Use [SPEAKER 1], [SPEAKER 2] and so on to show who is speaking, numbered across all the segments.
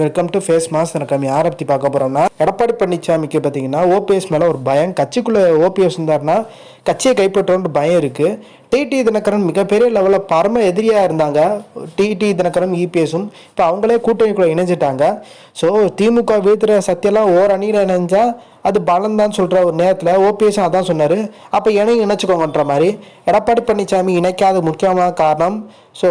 [SPEAKER 1] Welcome to face mass எனக்கு நம்ம யாரை பற்றி பார்க்க போகிறோம்னா எடப்பாடி பழனிசாமிக்கு பார்த்தீங்கன்னா ஓபிஎஸ் மேலே ஒரு பயம். கட்சிக்குள்ளே ஓபிஎஸ் இருந்தார்னா கட்சியை கைப்பற்றோன்ற பயம் இருக்குது டிடி தினகரன் மிகப்பெரிய லெவலில் பரம எதிரியாக இருந்தாங்க. டிடி தினகரன் இபிஎஸும் இப்போ அவங்களே கூட்டணிக்குள்ளே இணைஞ்சிட்டாங்க. ஸோ திமுக வீழ்த்துற சத்தியெல்லாம் ஓர் அணியில் இணைஞ்சால் அது பலம் தான் சொல்கிற ஒரு நேரத்தில். ஓபிஎஸ் அதான் சொன்னார். அப்போ இணையும் இணைச்சிக்கோங்கன்ற மாதிரி. எடப்பாடி பழனிசாமி இணைக்காத முக்கியமான காரணம் ஸோ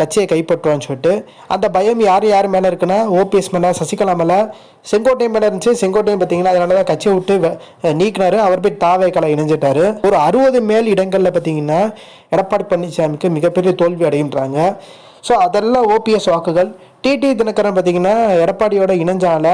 [SPEAKER 1] கட்சியை கைப்பற்றுவான்னு சொல்லிட்டு. அந்த பயம் யார் யார் மேலே இருக்குன்னா ஓபிஎஸ் மேலே சசிகலா மேலே. செங்கோட்டையன் மேலே இருந்துச்சு. செங்கோட்டையன் பார்த்தீங்கன்னா அதனால தான் கட்சியை விட்டு நீக்கினார் நீக்கினாரு. அவர் போய் தாவே கலை இணைஞ்சிட்டாரு. ஒரு அறுபது மேல் இடங்களில் பார்த்தீங்கன்னா எடப்பாடி பழனிசாமிக்கு மிகப்பெரிய தோல்வி அடைகின்றாங்க. ஸோ அதெல்லாம் ஓபிஎஸ் வாக்குகள். டிடி தினகரன் பார்த்தீங்கன்னா எடப்பாடியோட இணைஞ்சால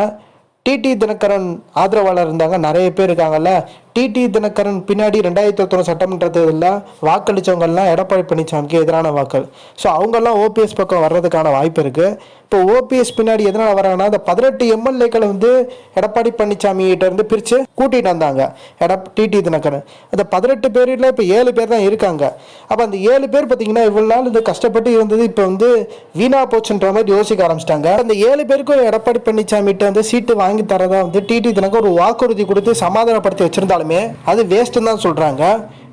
[SPEAKER 1] டிடி தினகரன் ஆதரவாளர் இருந்தாங்க. நிறைய பேர் இருக்காங்கல்ல. டிடி தினகரன் பின்னாடி ரெண்டாயிரத்தி ஒருத்தொன்று சட்டமன்ற தேர்தலில் வாக்களித்தவங்கெல்லாம் எடப்பாடி பழனிசாமிக்கு எதிரான வாக்கள். ஸோ அவங்கெல்லாம் ஓபிஎஸ் பக்கம் வர்றதுக்கான வாய்ப்பு இருக்குது இப்போ ஓபிஎஸ் பின்னாடி எதனால் வராங்கன்னா அந்த பதினெட்டு எம்எல்ஏக்களை வந்து எடப்பாடி பழனிசாமிகிட்ட இருந்து பிரித்து கூட்டிகிட்டு வந்தாங்க. எட டிடி தினகரன். அந்த பதினெட்டு பேரில் இப்போ ஏழு பேர் தான் இருக்காங்க. அப்போ அந்த ஏழு பேர் பார்த்தீங்கன்னா இவ்வளோ நாள் இது கஷ்டப்பட்டு இருந்தது இப்போ வந்து வீணா போச்சுன்ற மாதிரி யோசிக்க ஆரம்பிச்சிட்டாங்க. அந்த ஏழு பேருக்கும் எடப்பாடி பழனிசாமிகிட்ட வந்து சீட்டு வாங்கி தரதான் வந்து டிடி தினகரன் ஒரு வாக்குறுதி கொடுத்து சமாதானப்படுத்தி வச்சிருந்தாலும் அது வேஸ்ட்டுன்னு தான் சொல்கிறாங்க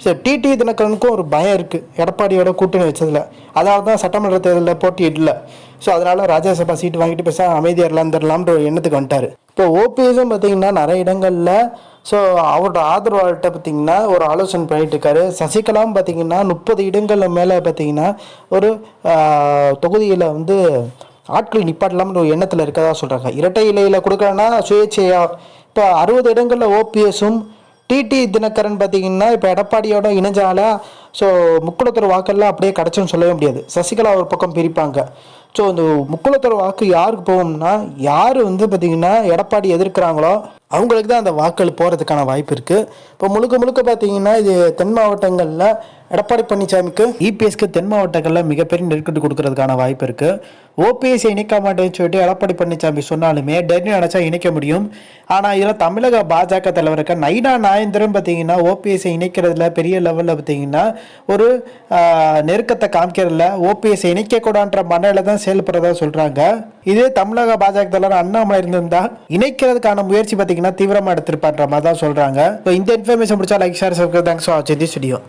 [SPEAKER 1] சரி டிடி தினகரனுக்கும் ஒரு பயம் இருக்குது எடப்பாடியோட கூட்டணி வச்சதில். அதனால தான் சட்டமன்ற தேர்தலில் போட்டி இல்லை ஸோ அதனால் ராஜ்யசபா சீட்டு வாங்கிட்டு பேச அமைதியாக இருந்துடலாம்ன்ற ஒரு எண்ணத்துக்கு வந்துட்டார். இப்போ ஓபிஎஸும் பார்த்தீங்கன்னா நிறைய இடங்களில் ஸோ அவரோட ஆதரவாளர்கிட்ட பார்த்தீங்கன்னா ஒரு ஆலோசனை பண்ணிட்டு இருக்காரு. சசிகலாவும் பார்த்தீங்கன்னா முப்பது இடங்களில் மேலே பார்த்தீங்கன்னா ஒரு தொகுதியில் வந்து ஆட்கள் நிப்பாட்டலாம்னு ஒரு எண்ணத்தில் இருக்கதா சொல்கிறாங்க இரட்டை இலையில் கொடுக்குறேன்னா சுயேட்சையாக இப்போ அறுபது இடங்களில் ஓபிஎஸும் டிடி தினகரன் பார்த்தீங்கன்னா இப்போ எடப்பாடியோட இணைஞ்சால ஸோ முக்குளத்தூர் வாக்கெல்லாம் அப்படியே கிடச்சுன்னு சொல்லவே முடியாது. சசிகலா ஒரு பக்கம் பிரிப்பாங்க. ஸோ இந்த முக்குளத்தூர் வாக்கு யாருக்கு போகும்னா யார் வந்து பார்த்தீங்கன்னா எடப்பாடி எதிர்க்கிறாங்களோ அவங்களுக்கு தான் அந்த வாக்கள் போகிறதுக்கான வாய்ப்பு இருக்குது இப்போ முழுக்க முழுக்க பார்த்தீங்கன்னா இது தென் மாவட்டங்களில் எடப்பாடி பழனிசாமிக்கு இபிஎஸ்க்கு தென் மாவட்டங்களில் மிகப்பெரிய நெருக்கடி கொடுக்கறதுக்கான வாய்ப்பு இருக்குது ஓபிஎஸ் இணைக்க மாட்டேன்னு சொல்லிட்டு எடப்பாடி பழனிசாமி சொன்னாலுமே டெல்லி நினைச்சா இணைக்க முடியும். ஆனால் இதில் தமிழக பாஜக தலைவருக்கு நைனா நாயந்திரன் பார்த்தீங்கன்னா ஓபிஎஸ்ஸை இணைக்கிறதுல பெரிய லெவலில் பார்த்தீங்கன்னா ஒரு நெருக்கத்தை காமிக்கிறதுல ஓபிஎஸ் இணைக்கக்கூடான்ற மனநில தான் செயல்படுறதா சொல்கிறாங்க இதே தமிழக பாஜக தலைவர் அண்ணாமலை இருந்திருந்தா இணைக்கிறதுக்கான முயற்சி பார்த்தீங்கன்னா தீவிரமாக எடுத்திருப்பான்ற மாதிரி தான் சொல்கிறாங்க இந்த இன்ஃபர்மேஷன் பிடிச்சா like share subscribe thanks for வாட்சிங் தி ஸ்டுடியோ